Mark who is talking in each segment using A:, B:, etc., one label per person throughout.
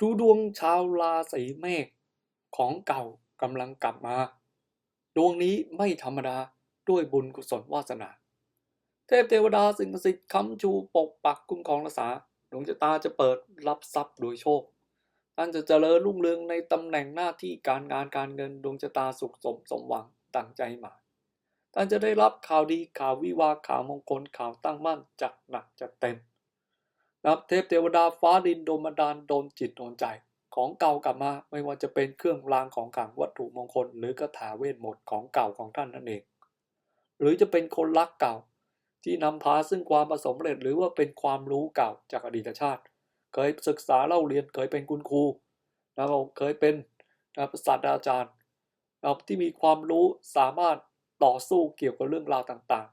A: ดูดวงชาวราศีเมษของเก่ากำลังกลับมา ดวงนี้ไม่ธรรมดาด้วยบุญกุศลวาสนา เทพเทวดาสิ่งศักดิ์สิทธิ์ค้ำชูปกปักคุ้มครองรักษาดวงชะตาจะเปิดรับทรัพย์โดยโชคท่านจะเจริญรุ่งเรืองในตำแหน่งหน้าที่การงานการเงินดวงชะตาสุขสมสมหวังตั้งใจหมายท่านจะได้รับข่าวดีข่าววิวาข่าวมงคลข่าวตั้งมั่นจัดหนักจัดเต็ม นับเทพเทวดาฟ้าดินโดนบันดาลโดนจิตโดนใจ ของเก่ากลับมาไม่ว่าจะเป็นเครื่องรางของขลังวัตถุมงคล หรือคาถาเวทมนต์ของเก่าของท่านนั่นเอง หรือจะเป็นคนรักเก่า ที่นำพาซึ่งความประสมเร็จหรือว่าเป็นความรู้เก่าจากอดีตชาติ เคยศึกษาเล่าเรียนเคยเป็นคุณครูนะครับเคยเป็นนะศาสตราจารย์นะที่มีความรู้สามารถต่อสู้เกี่ยวกับเรื่องราวต่าง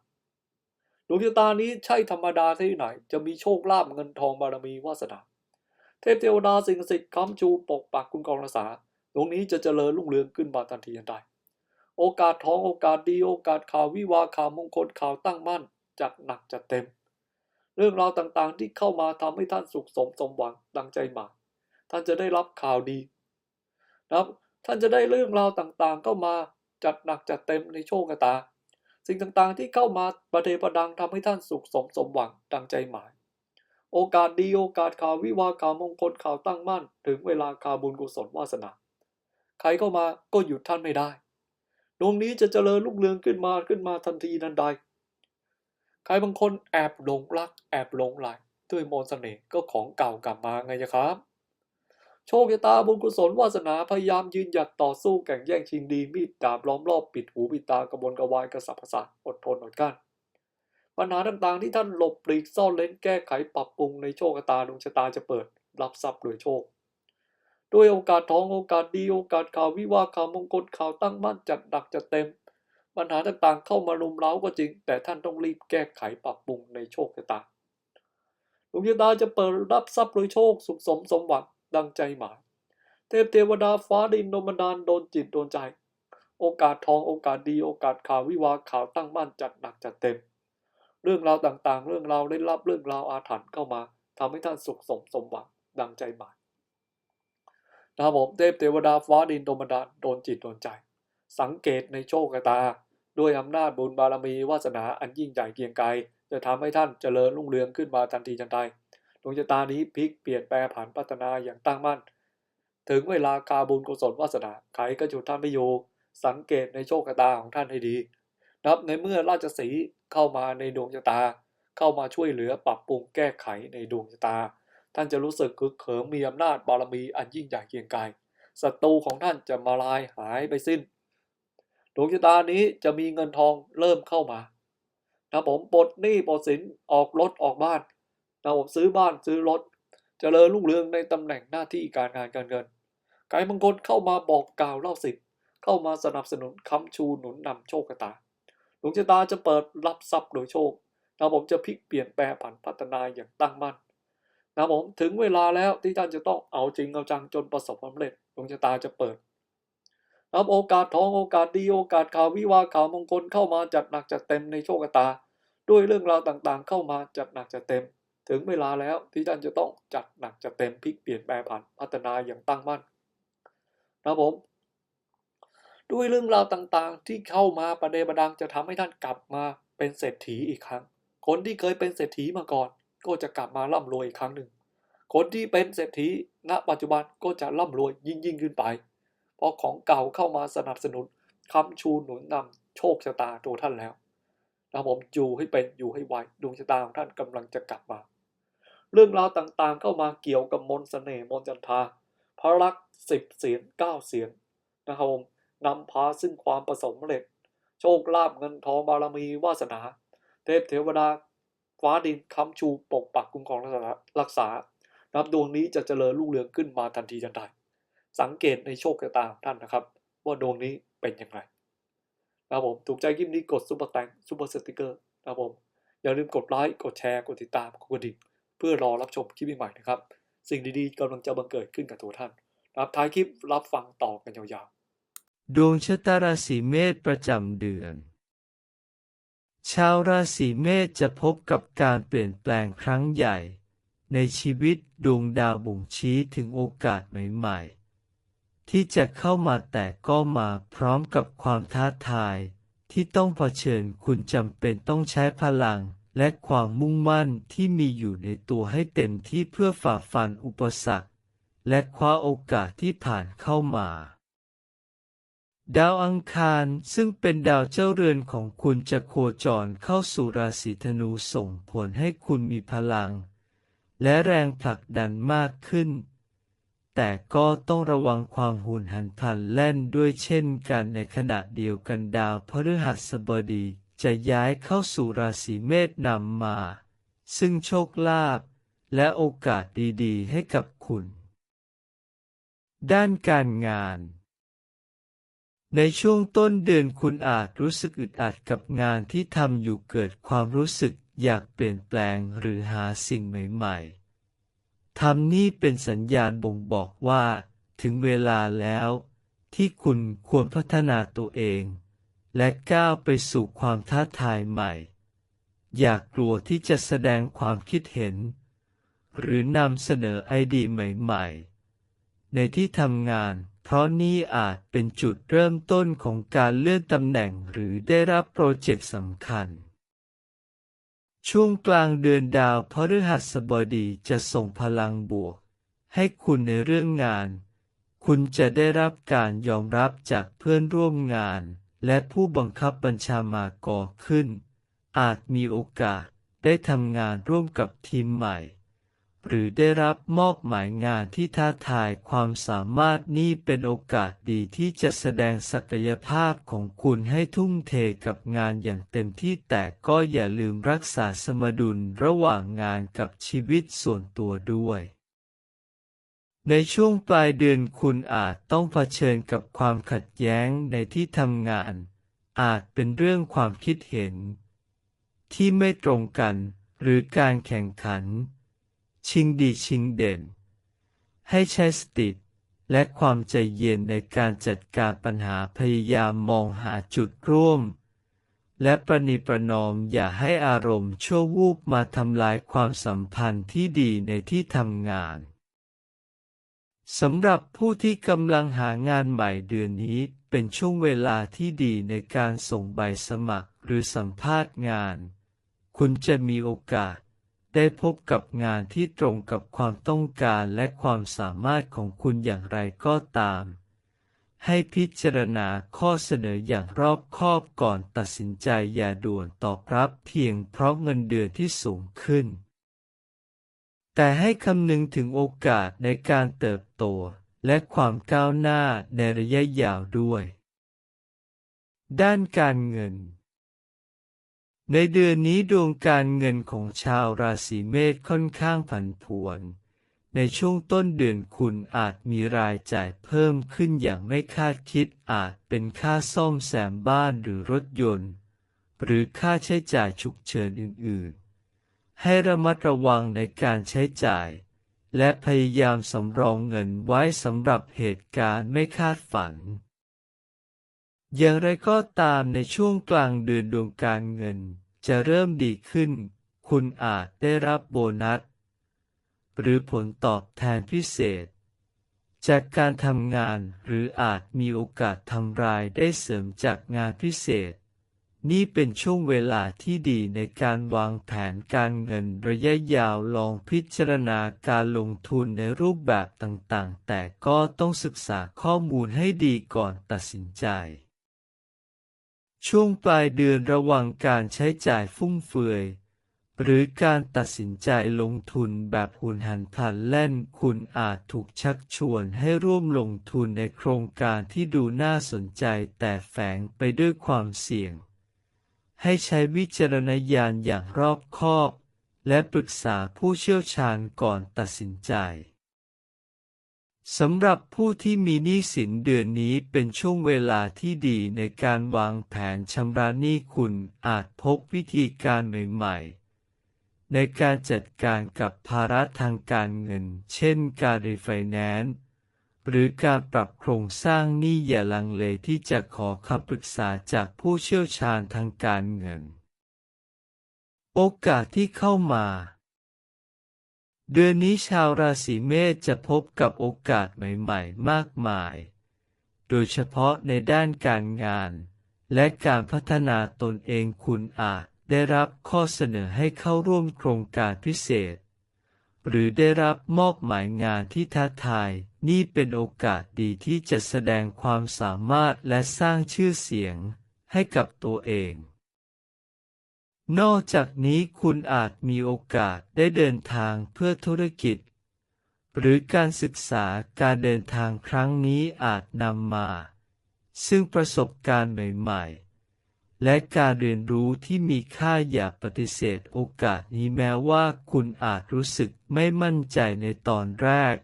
A: ดวงชะตานี้ใช่ธรรมดาที่ไหน จะมีโชคลาภเงินทองบารมีวาสนา เทพเทวดาสิ่งศักดิ์สิทธิ์ค้ำชูปกปักคุ้มครองรักษาดวงนี้จะเจริญรุ่งเรืองขึ้นมาทันทีทันใดโอกาสท้องโอกาสดีโอกาสข่าววิวาข่าวมงคลข่าวตั้งมั่นจัดหนักจัดเต็ม เรื่องราวต่างๆที่เข้ามาทำให้ท่านสุขสมสมหวังดังใจหมายท่านจะได้รับข่าวดีนะครับท่านจะได้เรื่องราวต่างๆ เข้ามาจัดหนักจัดเต็มในโชคชะตา สิ่งต่างๆที่เข้ามาประเดประดังทำให้ท่านสุขสมสมหวังดังใจหมาย โอกาสดีโอกาสข่าววิวาข่าวมงคลข่าวตั้งมั่น ถึงเวลาข่าวบุญกุศลวาสนา ใครเข้ามาก็หยุดท่านไม่ได้ดวงนี้จะเจริญรุ่งเรืองขึ้นมาขึ้นมาทันทีทันใด ใครบางคนแอบหลงรัก แอบหลงไหลด้วยมนต์เสน่ห์ก็ของเก่ากลับมาไงครับ โชคชะตาบุญกุศลวาสนาพยายามยืนหยัดต่อสู้แข่งแย่งชิงดีมีดดาบล้อมรอบปิดหูปิดตากระบวนกระวายกระสับกระส่ายอดทนอดกลั้นปัญหาต่างๆที่ท่านหลบปลีกซ่อนเล้นแก้ไขปรับปรุงในโชคชะตาดวงชะตาจะเปิด รับทรัพย์โดยโชคด้วยโอกาสทองโอกาสดีโอกาสข่าววิวาข่าวมงคลข่าวตั้งมั่นจัดหนักจัดเต็ม ปัญหาต่างๆเข้ามารุมเร้าก็จริง แต่ท่านต้องรีบแก้ไขปรับปรุงในโชคชะตาดวงชะตาจะเปิดรับทรัพย์โดยโชคสุขสมสมหวัง ดังใจหมาย เทพเทวดาฟ้าดินโนบันดาลโดนจิตโดนใจ โอกาสทองโอกาสดีโอกาสข่าววิวาข่าวตั้งมั่นจัดหนักจัดเต็ม เรื่องราวต่างๆ เรื่องราวได้รับเรื่องราวอาถรรพ์เข้ามาทำให้ท่านสุขสมสมหวังดังใจหมายนะครับผมเทพเทวดาฟ้าดินโดนบันดาลโดนจิตโดนใจ สังเกตในโชคชะตา ด้วยอำนาจบุญบารมีวาสนาอันยิ่งใหญ่เกียงไกรจะทำให้ท่านเจริญรุ่งเรืองขึ้นมาทันทีทันใด ดวงชะตานี้พลิกเปลี่ยนแปลผันพัฒนาอย่างตั้งมั่น ถึงเวลาคาบุญกุศลวาสนาใครก็จุดท่านไม่อยู่สังเกตในโชคชะตาของท่านให้ดี นับในเมื่อราชสีเข้ามาในดวงชะตา เข้ามาช่วยเหลือปรับปรุงแก้ไขในดวงชะตา ท่านจะรู้สึกคึกเขิมมีอำนาจบารมีอันยิ่งใหญ่เกียงไกรศัตรูของท่านจะมาลายหายไปสิ้น ดวงชะตานี้จะมีเงินทองเริ่มเข้ามานะผมปลดหนี้ปลดสินออกรถออกบ้าน นะผมซื้อบ้านซื้อรถจเจริญรุ่งเรืองในตำแหน่งหน้าที่การงานการเงินใครบางคนเข้ามาบอกกล่าวเล่าสิทธิ์เข้ามาสนับสนุนค้ำชูหนุนนำโชคชะตาดวงชะตาจะเปิดรับทรัพย์โดยโชคนะผมจะพลิกเปลี่ยนแปลผันพัฒนาอย่างตั้งมั่นนะผมถึงเวลาแล้วที่ท่านจะต้องเอาจริงเอาจังจนประสบความสำเร็จดวงชะตาจะเปิดรับโอกาสทองโอกาสดีโอกาสข่าววิวาข่าวมงคลเข้ามาจัดหนักจัดเต็มในโชคชะตา ด้วยเรื่องราวต่างๆ เข้ามาจัดหนักจัดเต็ม ถึงเวลาแล้วที่ท่านจะต้องจัดหนักจัดเต็มพลิกเปลี่ยนแปลผันพัฒนาอย่างตั้งมั่นนะผม ด้วยเรื่องราวต่างๆ ที่เข้ามาประเดประดังจะทำให้ท่านกลับมาเป็นเศรษฐีอีกครั้ง คนที่เคยเป็นเศรษฐีมาก่อน ก็จะกลับมาร่ำรวยอีกครั้งหนึ่ง คนที่เป็นเศรษฐีณ ปัจจุบันก็จะร่ำรวยยิ่งยิ่งขึ้นไป เพราะของเก่าเข้ามาสนับสนุนค้ำชูหนุนนำโชคชะตาตัวท่านแล้วนะผมอยู่ให้เป็นอยู่ให้ไวดวงชะตาของท่านกำลังจะกลับมา เรื่องราวต่างๆ เข้ามาเกี่ยวกับมนต์เสน่ห์มนต์จันทาพระรักสิบเสียงเก้าเสียงนะครับผมนำพาซึ่งความประสมเร็จ โชคลาภเงินทองบารมีวาสนา เทพเทวดา ฟ้าดินค้ำชูปกปักคุ้มครองรักษานับดวงนี้จะเจริญรุ่งเรืองขึ้นมาทันทีทันใดสังเกตในโชคชะตางท่านนะครับ ว่าดวงนี้เป็นอย่างไรนะครับผมถูกใจคลิปนี้กดซุปเปอร์แตงซุปเปอร์สติกเกอร์นะครับผมอย่าลืมกดไลค์กดแชร์กดติดตามกดกระดิ่ง เพื่อรอรับชมคลิปใหม่ๆนะครับ สิ่งดีๆกำลังจะบังเกิดขึ้นกับตัวท่านรับท้ายคลิปรับฟังต่อกันยาวๆ
B: ดวงชะตาราศีเมษประจำเดือน ชาวราศีเมษจะพบกับการเปลี่ยนแปลงครั้งใหญ่ ในชีวิตดวงดาวบ่งชี้ถึงโอกาสใหม่ๆ ที่จะเข้ามาแต่ก็มาพร้อมกับความท้าทายที่ต้องเผชิญคุณจำเป็นต้องใช้พลัง และความมุ่งมั่นที่มีอยู่ในตัวให้เต็มที่เพื่อฝ่าฟันอุปสรรค และคว้าโอกาสที่ผ่านเข้ามา ดาวอังคารซึ่งเป็นดาวเจ้าเรือนของคุณจะโคจรเข้าสู่ราศีธนูส่งผลให้คุณมีพลัง และแรงผลักดันมากขึ้น แต่ก็ต้องระวังความหุนหันพลันแล่นด้วยเช่นกันในขณะเดียวกันดาวพฤหัสบดี จะย้ายเข้าสู่ราศีเมษนำมา ซึ่งโชคลาภและโอกาสดีๆ ให้กับคุณ ด้านการงาน ในช่วงต้นเดือนคุณอาจรู้สึกอึดอัดกับงานที่ทำอยู่เกิดความรู้สึกอยากเปลี่ยนแปลงหรือหาสิ่งใหม่ๆทำนี่เป็นสัญญาณบ่งบอกว่า ถึงเวลาแล้ว ที่คุณควรพัฒนาตัวเอง และก้าวไปสู่ความท้าทายใหม่ อย่ากกลัวที่จะแสดงความคิดเห็น หรือนำเสนอไอเดียใหม่ๆ ในที่ทำงาน เพราะนี่อาจเป็นจุดเริ่มต้นของการเลื่อนตำแหน่งหรือได้รับโปรเจกต์สำคัญ ช่วงกลางเดือนดาวพฤหัสบดีจะส่งพลังบวก ให้คุณในเรื่องงาน คุณจะได้รับการยอมรับจากเพื่อนร่วมงาน และผู้บังคับบัญชามาก่อขึ้น อาจมีโอกาสได้ทำงานร่วมกับทีมใหม่ หรือได้รับมอบหมายงานที่ท้าทายความสามารถนี่เป็นโอกาสดีที่จะแสดงศักยภาพของคุณให้ทุ่มเทกับงานอย่างเต็มที่แต่ก็อย่าลืมรักษาสมดุลระหว่างงานกับชีวิตส่วนตัวด้วย ในช่วงปลายเดือนคุณอาจต้องเผชิญกับความขัดแย้งในที่ทำงาน อาจเป็นเรื่องความคิดเห็น ที่ไม่ตรงกันหรือการแข่งขัน ชิงดีชิงเด่น ให้ใช้สติและความใจเย็นในการจัดการปัญหาพยายามมองหาจุดร่วม และประนีประนอมอย่าให้อารมณ์ชั่ววูบมาทำลายความสัมพันธ์ที่ดีในที่ทำงาน สำหรับผู้ที่กำลังหางานใหม่เดือนนี้เป็นช่วงเวลาที่ดีในการส่งใบสมัครหรือสัมภาษณ์งาน คุณจะมีโอกาส ได้พบกับงานที่ตรงกับความต้องการและความสามารถของคุณอย่างไรก็ตาม ให้พิจารณาข้อเสนออย่างรอบคอบก่อนตัดสินใจอย่าด่วนตอบรับเพียงเพราะเงินเดือนที่สูงขึ้น แต่ให้คำนึงถึงโอกาสในการเติบโต และความก้าวหน้าในระยะยาวด้วย ด้านการเงิน ในเดือนนี้ดวงการเงินของชาวราศีเมษค่อนข้างผันผวน ในช่วงต้นเดือนคุณอาจมีรายจ่ายเพิ่มขึ้นอย่างไม่คาดคิดอาจเป็นค่าซ่อมแซมบ้านหรือรถยนต์ หรือค่าใช้จ่ายฉุกเฉินอื่นๆ ให้ระมัดระวังในการใช้จ่าย และพยายามสำรองเงินไว้สำหรับเหตุการณ์ไม่คาดฝัน อย่างไรก็ตามในช่วงกลางเดือนดวงการเงินจะเริ่มดีขึ้น คุณอาจได้รับโบนัส หรือผลตอบแทนพิเศษ จากการทำงานหรืออาจมีโอกาสทำรายได้เสริมจากงานพิเศษ นี่เป็นช่วงเวลาที่ดีในการวางแผนการเงินระยะยาวลองพิจารณาการลงทุนในรูปแบบต่างๆ แต่ก็ต้องศึกษาข้อมูลให้ดีก่อนตัดสินใจ ช่วงปลายเดือนระวังการใช้จ่ายฟุ่มเฟือย หรือการตัดสินใจลงทุนแบบหุนหันพลันแล่น คุณอาจถูกชักชวนให้ร่วมลงทุนในโครงการที่ดูน่าสนใจแต่แฝงไปด้วยความเสี่ยง ให้ใช้วิจารณญาณอย่างรอบคอบ และปรึกษาผู้เชี่ยวชาญก่อนตัดสินใจสำหรับผู้ที่มีหนี้สินเดือนนี้เป็นช่วงเวลาที่ดีในการวางแผนชำระหนี้คุณอาจพบวิธีการใหม่ๆ ในการจัดการกับภาระทางการเงิน เช่นการรีไฟแนนซ์ หรือการปรับโครงสร้างหนี้อย่าลังเลที่จะขอคำปรึกษาจากผู้เชี่ยวชาญทางการเงิน โอกาสที่เข้ามา เดือนนี้ชาวราศีเมษจะพบกับโอกาสใหม่ๆ มากมาย โดยเฉพาะในด้านการงาน และการพัฒนาตนเองคุณอาจได้รับข้อเสนอให้เข้าร่วมโครงการพิเศษ หรือได้รับมอบหมายงานที่ท้าทาย นี่เป็นโอกาสดีที่จะแสดงความสามารถและสร้างชื่อเสียงให้กับตัวเอง นอกจากนี้คุณอาจมีโอกาสได้เดินทางเพื่อธุรกิจ หรือการศึกษาการเดินทางครั้งนี้อาจนำมา ซึ่งประสบการณ์ใหม่ๆและการเรียนรู้ที่มีค่าอย่าปฏิเสธโอกาสนี้แม้ว่าคุณอาจรู้สึกไม่มั่นใจในตอนแรก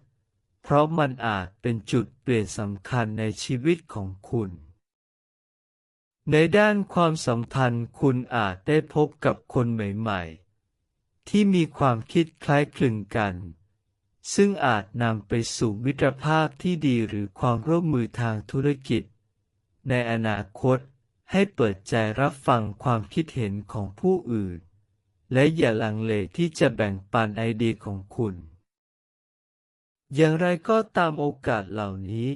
B: เพราะมันอาจเป็นจุดเปลี่ยนสำคัญในชีวิตของคุณ ในด้านความสัมพันธ์คุณอาจได้พบกับคนใหม่ๆ ที่มีความคิดคล้ายคลึงกัน ซึ่งอาจนำไปสู่มิตรภาพที่ดีหรือความร่วมมือทางธุรกิจ ในอนาคตให้เปิดใจรับฟังความคิดเห็นของผู้อื่น และอย่าลังเลที่จะแบ่งปันไอเดียของคุณ อย่างไรก็ตามโอกาสเหล่านี้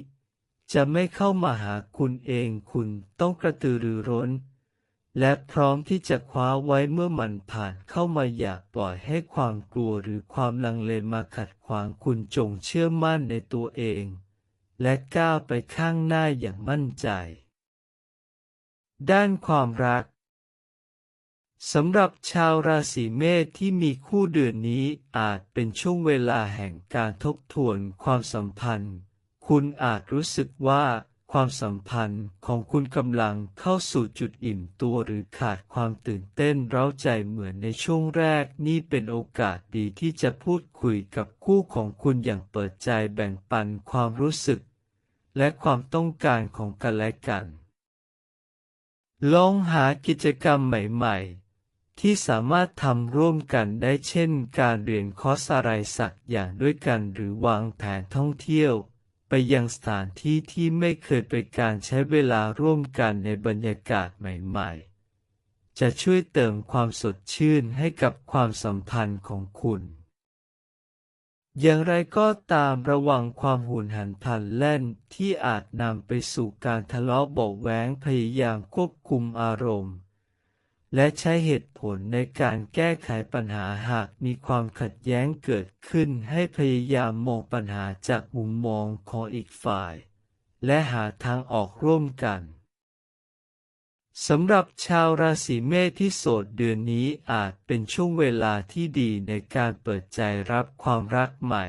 B: จะไม่เข้ามาหาคุณเองคุณต้องกระตือรือร้น และพร้อมที่จะคว้าไว้เมื่อมันผ่านเข้ามาอย่าปล่อยให้ความกลัวหรือความลังเลมาขัดขวางคุณจงเชื่อมั่นในตัวเอง และก้าวไปข้างหน้าอย่างมั่นใจ ด้านความรัก สำหรับชาวราศีเมษที่มีคู่เดือนนี้อาจเป็นช่วงเวลาแห่งการทบทวนความสัมพันธ์ คุณอาจรู้สึกว่าความสัมพันธ์ของคุณกำลังเข้าสู่จุดอิ่มตัวหรือขาดความตื่นเต้นเร้าใจเหมือนในช่วงแรกนี่เป็นโอกาสดีที่จะพูดคุยกับคู่ของคุณอย่างเปิดใจแบ่งปันความรู้สึก และความต้องการของกันและกัน ลองหากิจกรรมใหม่ ๆ ที่สามารถทำร่วมกันได้เช่นการเรียนคอร์สอะไรสักอย่างด้วยกันหรือวางแผนท่องเที่ยว ไปยังสถานที่ที่ไม่เคยไปการใช้เวลาร่วมกันในบรรยากาศใหม่ ๆ จะช่วยเติมความสดชื่นให้กับความสัมพันธ์ของคุณ อย่างไรก็ตามระวังความหุนหันพลันแล่นที่อาจนำไปสู่การทะเลาะเบาะแว้งพยายามควบคุมอารมณ์ และใช้เหตุผลในการแก้ไขปัญหาหากมีความขัดแย้งเกิดขึ้นให้พยายามมองปัญหาจากมุมมองของอีกฝ่าย และหาทางออกร่วมกันสำหรับชาวราศีเมษที่โสดเดือนนี้อาจเป็นช่วงเวลาที่ดีในการเปิดใจรับความรักใหม่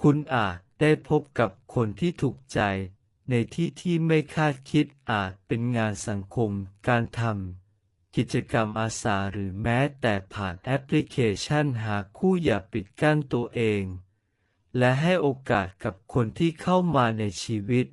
B: คุณอาจได้พบกับคนที่ถูกใจ ในที่ที่ไม่คาดคิดอาจเป็นงานสังคมการทำ กิจกรรมอาสาหรือแม้แต่ผ่านแอปพลิเคชันหาคู่อย่าปิดกั้นตัวเอง และให้โอกาสกับคนที่เข้ามาในชีวิต